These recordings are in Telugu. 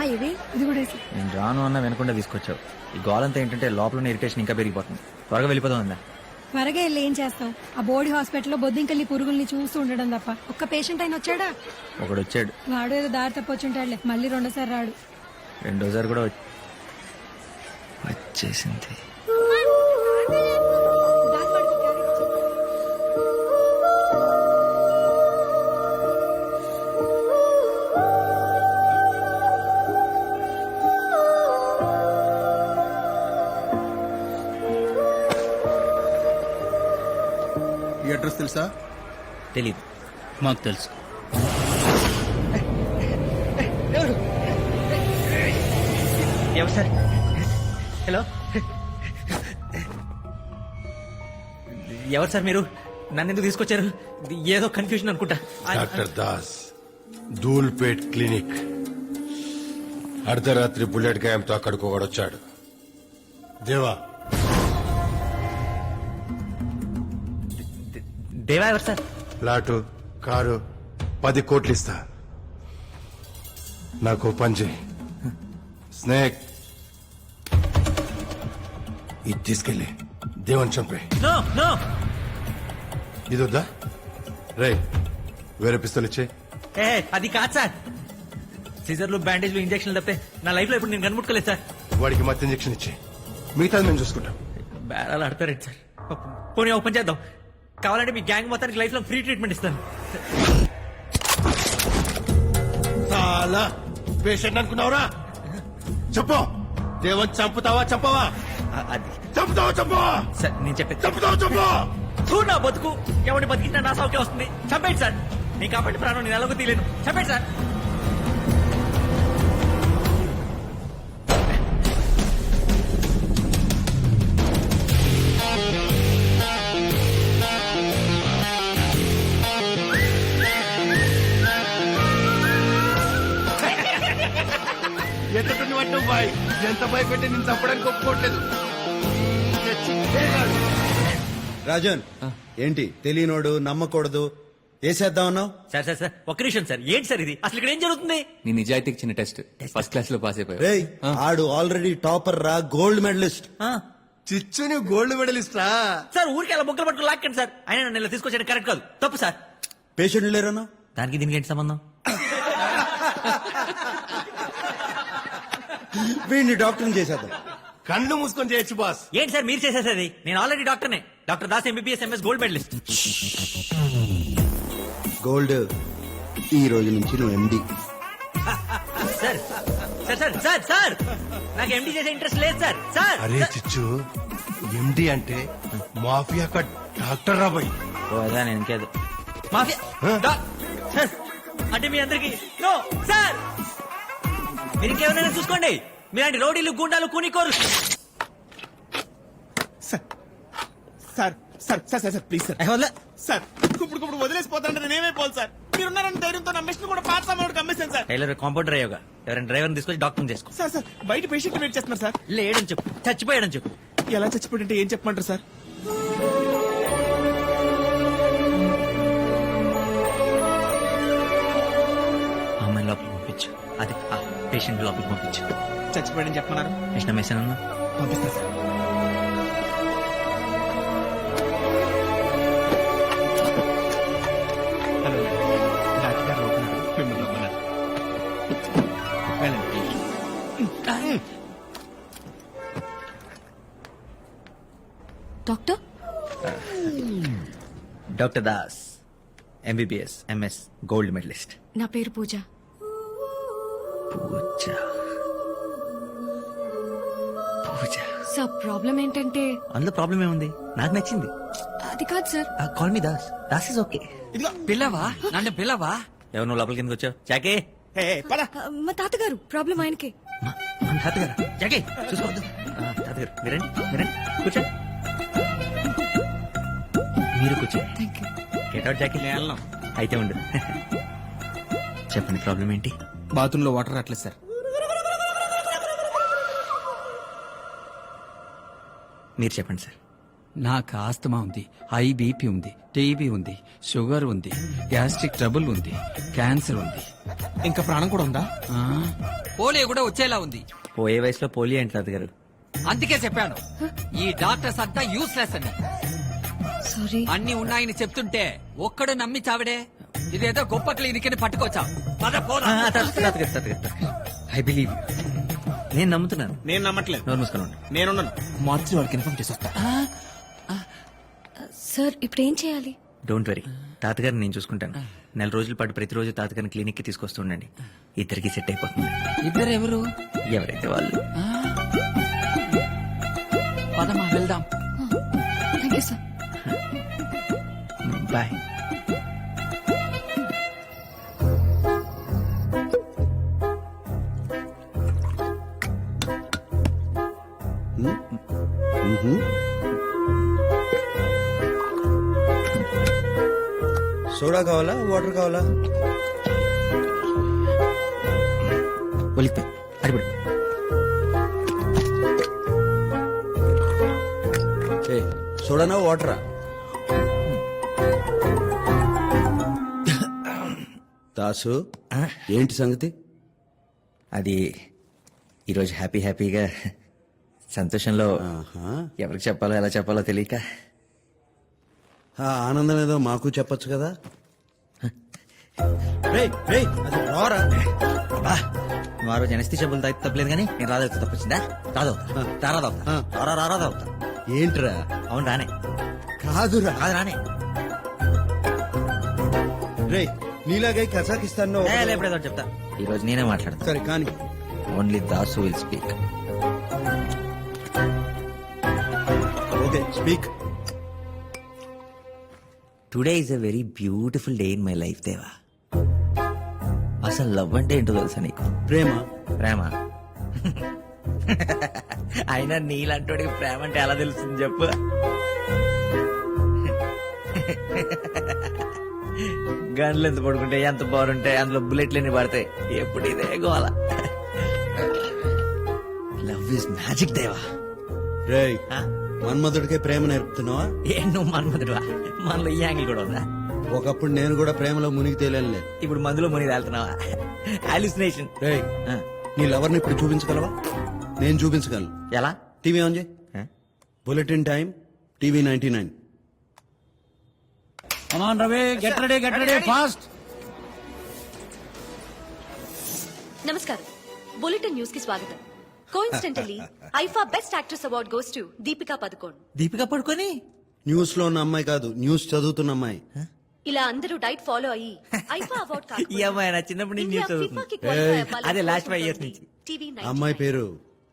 అమ్మా ఇవి? ఇది కూడా వేసి. నేను రాను అన్న వినకుండా తీసుకొచ్చావు. ఈ గోలంతా ఏంటంటే లోపల ఇరిటేషన్ ఇంకా పెరిగిపోతుంది. త్వరగా వెళ్ళిపోదాం అందా? త్వరగా వెళ్ళి ఏం చేస్తాం ఆ బోర్డు హాస్పిటల్లో బొద్దింకల్లి పురుగుల్ని చూస్తూ ఉండడం తప్ప. ఒక్క పేషెంట్ అయిన వచ్చాడా? ఒకడు వచ్చాడు వాడు ఏదో దారి తప్పొచ్చుంటాడులే మళ్ళీ రెండోసారి రాడు. రెండోసారి కూడా వచ్చి- వచ్చేసింది తెలుసా? తెలీదు. మాకు తెలుసు. ఎవరు సార్? హలో? ఎవరు సార్ మీరు? నన్ను ఎందుకు తీసుకొచ్చారు? ఏదో కన్ఫ్యూజన్ అనుకుంటా. Doctor Das Dhoolpet clinic. అర్ధరాత్రి బుల్లెట్ గాయంతో అక్కడికి ఒకడొచ్చాడు దేవా దేవా ఎవరు సార్ ప్లాటు కారు పది కోట్లు ఇస్తా. నాకు పని చేయి. స్నేక్. ఇది తీసుకెళ్ళి దేవుని చంపే. No no. ఇది వద్దా రే వేరే పిస్తలు ఇచ్చే ఏ అది కాదు సార్. సీజర్లు బ్యాండేజ్లు ఇంజక్షన్లు తప్పితే నా లైఫ్లో ఇప్పుడు నేను కనుముట్టుకోలేదు సార్. వాడికి మత్తు ఇంజక్షన్ ఇచ్చే మిగతాది మేము చూసుకుంటాం. బేరాలు ఆడతారేంటి సార్? పోనీ ఓపెన్ చేద్దాం. కావాలంటే మీ గ్యాంగ్ మొత్తానికి లైఫ్లో ఫ్రీ ట్రీట్మెంట్ ఇస్తాను. చాలా పేషెంట్ అనుకున్నావురా? చెప్పు. దేవుని చంపుతావా చంపవా? అది. చంపుతావా చంపవా? సార్ నేను చెప్పేది చంపుతావా చంపవా? చూడు నా బతుకు. ఎవరిని బతికినా నా సౌఖ్యం వస్తుంది. చంపేయండి సార్. నీ కాబట్టి ప్రాణం నేను ఎలాగో తీయలేను. చంపేయండి సార్. ఎంతటి పట్టు బాయ్. ఎంత భయపెట్టి నేను చంపడానికి ఒప్పుకోవట్లేదు రాజన్ ఏంటి? తెలియనోడు నమ్మకూడదు. వేసేద్దామన్నావు సార్ సార్ సార్ ఒక్క నిమిషం సార్. ఏంటి సార్ ఇది? అసలు ఇక్కడ ఏం జరుగుతుంది? నీ నిజాయితీకి చిన్న టెస్ట్. ఫస్ట్ క్లాస్లో పాస్ అయిపోయావు. రేయ్ ఆడు ఆల్రెడీ టాపర్ రా గోల్డ్ మెడలిస్ట్ ఆ, చిచ్చుని గోల్డ్ మెడల్ ఇస్తా సార్ ఊరికి అలా బొక్కలు పట్టుకుని లాక్కండి సార్. అయినా నన్ను ఇలా తీసుకొచ్చాడు కరెక్ట్ కాదు. తప్పు సార్. పేషెంట్ లేరన్నా దానికి దీనికి ఏంటి సంబంధం? వీడిని డాక్టర్ని చేసేద్దాం. కళ్ళు మూసుకొని చేయొచ్చు బాస్. ఏంటి సార్ మీరు చేసేసేది? నేను already డాక్టర్నే doctor Das MBBS MS gold medalist gold ఈ రోజు నుంచి నువ్వు MD sir sir sir sir sir! నాకు ఎండి చేసే ఇంట్రెస్ట్ లేదు సార్. సార్ అరే చిచ్చు ఎండి అంటే మాఫియా కా డాక్టర్ రాబాయ్ ఓ అదా నేను ఇంకేదో. మాఫియా? సార్ అంటే మీ అందరికి నో సార్! మీరు ఇంకేమైనా చూసుకోండి. మీలాంటి రౌడీలు గుండాలు కూనికోరు. Sir sir sir sir sir sir please sir. వదల. సార్ ఇప్పుడు ఇప్పుడు వదిలేసిపోతాంటే నేనేమైపోవాలి సార్? మీరున్నారని ధైర్యంతో నా మిషన్ కూడా పాత సామాన్కి అమ్మేశాను సార్. టైలర్ కాంపౌండర్ అయ్యోగా ఎవరైనా డ్రైవర్ని తీసుకొచ్చి డాక్టర్ చేసుకో. సార్ సార్ బయట పేషెంట్ వెయిట్ చేస్తున్నారు సార్. లేడని చెప్పు. చచ్చిపోయాడని చెప్పు. ఎలా చచ్చిపోయింటే ఏం చెప్పమంటారు సార్? ఆ అమ్మాయిని లోపలికి పంపించు. అదే ఆ పేషెంట్ లోపలికి పంపించు. చచ్చిపోయాడని చెప్పమన్నారు. కృష్ణ మేసన్ పంపిస్తా సార్. హలో డాక్టర్ గారు లోపల ఉన్నారు. మిమ్మల్ని రమ్మన్నారు. వెళ్ళండి. Doctor? Doctor Das MBBS MS gold medalist. నా పేరు పూజ. పూజ. పూజ. సార్ ప్రాబ్లం ఏంటంటే? అందులో ప్రాబ్లం ఏముంది నాకు నచ్చింది. అది కాదు sir. Call me Das. Das is okay. ఇదిగో పిల్లవా? నన్ను పిల్లవా? ఎవరు నువ్వు లోపలికి ఎందుకు వచ్చావు? ఏ, పద. ఆ, మా తాతగారు ప్రాబ్లం ఆయనకే. మా మా తాతగారు? జాకే చూసుకోవద్దు. ఆ, తాతగారు మీరండి మీరండి కూర్చోండి మీరు కూర్చోండి thank you get out Jackie. అయితే ఉండు. చెప్పండి ప్రాబ్లం ఏంటి? బాత్రూమ్లో వాటర్ రావట్లేదు సార్. మీరు చెప్పండి సార్. నాకు ఆస్తమా ఉంది హై బీపీ ఉంది టీబీ ఉంది షుగర్ ఉంది గ్యాస్ట్రిక్ ట్రబుల్ ఉంది క్యాన్సర్ ఉంది. ఇంకా ప్రాణం కూడా ఉందా? ఆ, పోలియో కూడా వచ్చేలా ఉంది. పోయే వయసులో పోలియో ఏంటి తాతగారు అందుకే చెప్పాను ఈ డాక్టర్స్ అంతా యూస్లెస్ అని సారీ. అన్ని ఉన్నాయని చెప్తుంటే ఒక్కడు నమ్మి చావిడే. ఇదేదో గొప్ప క్లినిక్ అని పట్టుకొచ్చా పద పోదా. తాతగారు తాతగారు ఐ బిలీవ్ నేను నమ్ముతున్నాను. నేను నమ్మట్లేదు. నోరు మూసుకొని ఉండు. నేనున్నాను. మార్చి వాడికి ఇన్ఫార్మ్ చేసి వస్తా. సార్ ఇప్పుడు ఏం చేయాలి? డోంట్ వరీ తాతగారిని నేను చూసుకుంటాను. నెల రోజుల పాటు ప్రతిరోజు తాతగారిని క్లినిక్కి తీసుకొస్తుండండి ఇద్దరికి సెట్ అయిపోతుంది. ఇద్దరు ఎవరు ఎవరైతే వాళ్ళు. పదమా వెళ్దాం. Thank you sir boy soda కావాలా? వాటర్ కావాలా? అడిపడు ఏ సోడానా వాటరా? దాసు ఏంటి సంగతి? అది ఈరోజు హ్యాపీ హ్యాపీగా సంతోషంలో. ఎవరికి చెప్పాలో ఎలా చెప్పాలో తెలియక. ఆ ఆనందం ఏదో మాకు చెప్పొచ్చు కదా? రోజు ఎనస్తి చెప్పులు తాగి తప్పలేదు కానీ నేను రాదా తప్పొచ్చిందా? రాదు రారా తాగుతా రారా రారా తాగుతా ఏంట్రా? అవును రానే. కాదురా. కాదు రానే. రే నీలాగే కజాకిస్తాన్ ఒకటి చెప్తా. ఈ రోజు నేనే మాట్లాడతా. సరే కానీ only Das will speak speak today is a very beautiful day in my life Deva అసలు లవ్ అంటే ఏంటో తెలుసా నీకు? ప్రేమ. ప్రేమ. అయినా నీలాంటోడికి ప్రేమ అంటే ఎలా తెలుస్తుంది చెప్పు? గన్లు ఎంత పడుకుంటే ఎంత బాగుంటాయి అందులో బుల్లెట్లు ఎన్ని పడతాయి? ఎప్పుడు ఇదే గోల. లవ్ ఇస్ మ్యాజిక్ దేవా రేయ్. ఆ? మన్మధుడికే ప్రేమ నేర్పుతున్నావా? ఏ నువ్వు మన్మధుడువా? మనలో ఈ యాంగిల్ కూడా ఉందా? ఒకప్పుడు నేను కూడా ప్రేమలో మునిగి తేలలే ఇప్పుడు మందులో ముని వెళ్తున్నావా హాలిసినేషన్ రేయ్ నీ లవర్ని ఇప్పుడు చూపించగలవా? నేను చూపించగలను. ఎలా? టీవీ ఆన్ చేయి? Bulletin time TV ninety nine. Ravi get ready get ready fast నమస్కారం. బులెటిన్ న్యూస్కి స్వాగతం. Coincidentally IIFA best actress award goes to Deepika Padukone Deepika పడుకొని న్యూస్లో ఉన్న అమ్మాయి కాదు న్యూస్ చదువుతున్న అమ్మాయి. ఇలా అందరూ డైట్ ఫాలో అయ్యి ఐఫా అవార్డ్ ఈ అమ్మాయి నా చిన్నప్పటి నుంచి చదువుతుంది. అదే last five years నుంచి. అమ్మాయి పేరు?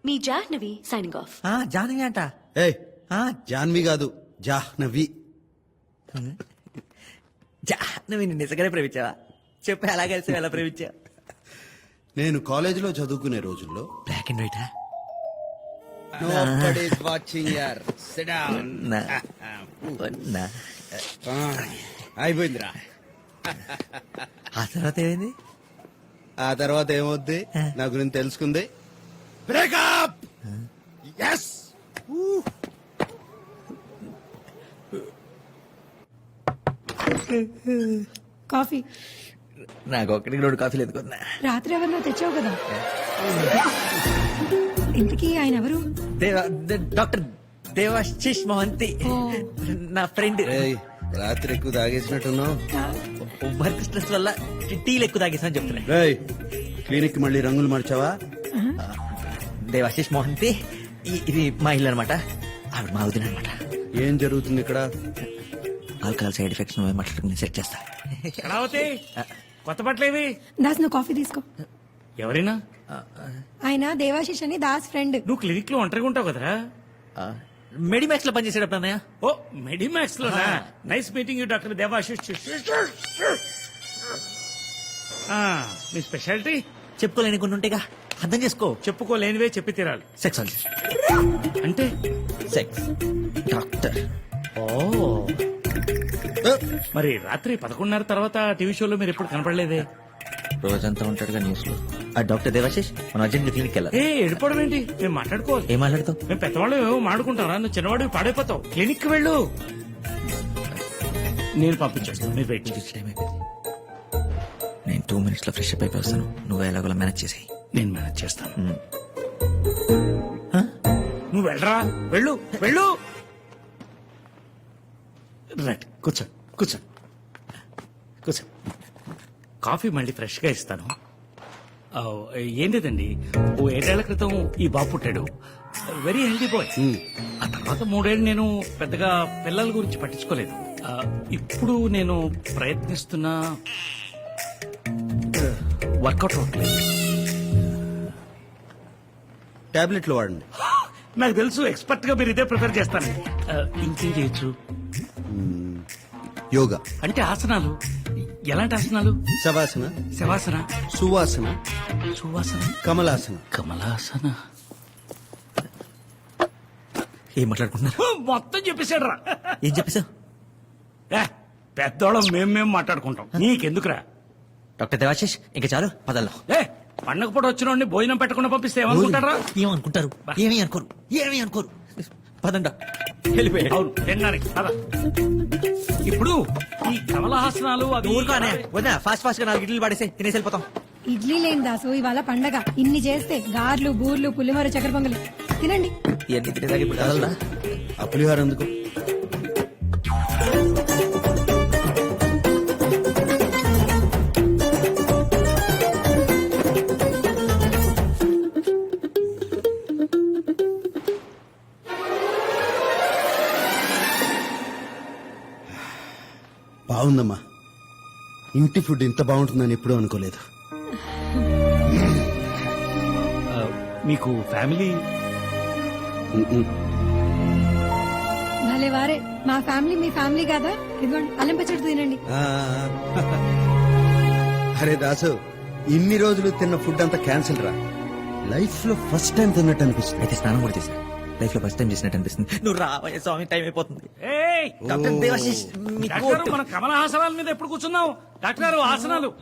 మీ జాహ్నవి సైనింగ్ ఆఫ్ ఆ, జానవి అంట. ఏయ్ ఆ, జాన్వి కాదు జాహ్నవి. జాహ్నవి నిన్ను నిజంగానే ప్రేమించావా? చెప్పు ఎలా కలిసి ఎలా ప్రేమించా నేను కాలేజీలో చదువుకునే రోజుల్లో బ్లాక్ అండ్ వైట్ వాచింగ్ యార్ అయిపోయిందిరా. ఆ తర్వాత ఏమైంది? ఆ తర్వాత ఏమవుద్ది? నా గురించి తెలుసుకుంది. Breakup S coffee. నాకు ఒక్కడికి రెండు కాఫీలు ఎత్తుకున్నా రాత్రి ఎవరినో తెచ్చావు కదా. ఇంతకీ ఆయన ఎవరు? దేవా ద- డాక్టర్ దేవాశిష్ మహంతి. నా ఫ్రెండ్. రాత్రి ఎక్కువ తాగేసినట్టున్నావు? వర్క్ స్ట్రెస్ వల్ల టీలు ఎక్కువ తాగేసా చెప్తున్నా. రేయ్ క్లినిక్ మళ్ళీ రంగులు మార్చావా? దేవాశిష్ మోహంతి ఇది మా ఇల్లు అనమాట ఆవిడ మా వదిన అనమాట ఏం జరుగుతుంది ఇక్కడ? ఆల్కహాల్ సైడ్ ఎఫెక్ట్స్ మాట్లాడుకుని సెట్ చేస్తా. కొత్త బట్టలేవి దాస్ నువ్వు కాఫీ తీసుకో. ఎవరైనా? ఆయన దేవాశిష్ అని దాస్ ఫ్రెండ్. నువ్వు క్లినిక్లో ఒంటరిగా ఉంటావు కదరా? మెడిమాక్స్లో పనిచేసేటప్పుడు అన్నయ్య ఓ మెడిమాక్స్లో nice meeting you doctor Devashish ఆ, మీ స్పెషాలిటీ చెప్పుకోలేని కొన్ని ఉంటాయిగా అర్థం చేసుకో. చెప్పుకోలేనివే చెప్పి తీరాలి. సెక్సాలజిస్ట్ అంటే? సెక్స్ డాక్టర్ ఓ. మరి రాత్రి పదకొండున్నర తర్వాత టీవీ షోలో మీరు ఎప్పుడు కనపడలేదే? రోజంతా ఉంటాడుగా న్యూస్లో ఆ డాక్టర్ దేవాశిష్ మన అర్జెంట్ క్లినిక్ వెళ్ళాలి. ఏ ఎడిపోవడం ఏంటి? మేము మాట్లాడుకోవాలి. ఏం మాట్లాడతావు? మేము పెద్దవాళ్ళు ఏమో మాడుకుంటారా నువ్వు చిన్నవాడివి పాడైపోతావు. క్లినిక్కి వెళ్ళు. నేను పంపించేస్తాను. మీరు వెయిట్ చేసి టైం అయిపోయింది. నేను టూ మినిట్స్లో ఫ్రెష్ అప్ అయిపోయి వస్తాను. నువ్వు ఎలాగోలా మేనేజ్ చేసేయి. నేను మేనేజ్ చేస్తాను. నువ్వు వెళ్ళరా? వెళ్ళు వెళ్ళు. రైట్ కూర్చో కూర్చో. కూర్చో. కాఫీ మళ్ళీ ఫ్రెష్గా ఇస్తాను. ఆ, ఏం లేదండి ఓ ఏడేళ్ళ క్రితం ఈ బాబు పుట్టాడు. వెరీ హెల్దీ బాయ్ ఆ తర్వాత మూడేళ్ళు నేను పెద్దగా పిల్లల గురించి పట్టించుకోలేదు. ఆ, ఇప్పుడు నేను ప్రయత్నిస్తున్నా వర్కౌట్ అవ్వట్లేదు టాబ్లెట్లు వాడండి. నాకు తెలుసు ఎక్స్పర్ట్గా మీరు ఇదే ప్రిపేర్ చేస్తాను ఇంకేం చేయొచ్చు? యోగా. అంటే ఆసనాలు? ఎలాంటి ఆసనాలు? శవాసన. శవాసన. సువాసన. సువాసన? కమలాసన. కమలాసన. ఏం మాట్లాడుకుంటున్నారు? మొత్తం చెప్పేశాడు రా ఏం చెప్పేశావు? పెద్దోళ్ళం మేం మేం మాట్లాడుకుంటాం. నీకెందుకురా? డాక్టర్ దేవాశిష్ ఇంకా చాలు పదల్లో. ఏ పండగ పూట వచ్చిన వాడిని భోజనం పెట్టకుండా పంపిస్తే ఏమనుకుంటారా? ఏమనుకుంటారు ఏమీ అనుకోరు. ఏమీ అనుకోరు. పదండా వెళ్ళిపోయాడు అవును తినడానికి పద. ఇప్పుడు ఈ కమలహాసనాలు అవి ఊరుకోనే వదినా ఫాస్ట్ ఫాస్ట్గా నాలుగు ఇడ్లీలు పడేసి తినేసి వెళ్ళిపోతాం. ఇడ్లీ లేని దాసు ఇవాళ పండగ. ఇన్ని చేస్తే గార్లు బూర్లు పులిహోర చక్కెర పొంగలి. తినండి. ఇవన్నీ తినేదాకా ఇప్పుడు కదలదా ఆ పులిహోర ఎందుకు? ఇంటి ఫుడ్ ఇంత బాగుంటుందని ఎప్పుడూ అనుకోలేదు. మీకు ఫ్యామిలీ. భలే వారే. మా ఫ్యామిలీ మీ ఫ్యామిలీ కాదా? ఇదిగోండి అల్లం పచ్చడి తినండి. ఆ. అరే దాసు ఇన్ని రోజులు తిన్న ఫుడ్ అంతా క్యాన్సిల్ రా. లైఫ్లో ఫస్ట్ టైం తిన్నట్టు అనిపిస్తుంది. అయితే స్నానం కూడా చేశా లైఫ్లో ఫస్ట్ టైం చేసినట్టు అనిపిస్తుంది. నువ్వు రావయ్య స్వామి టైం అయిపోతుంది. ఏయ్! డాక్టర్ దేవాశిష్ మీ డాక్టర్ కోట్ మన కమలహాసనాల మీద ఎప్పుడు కూర్చున్నావు? డాక్టర్ గారు ఆసనాలు.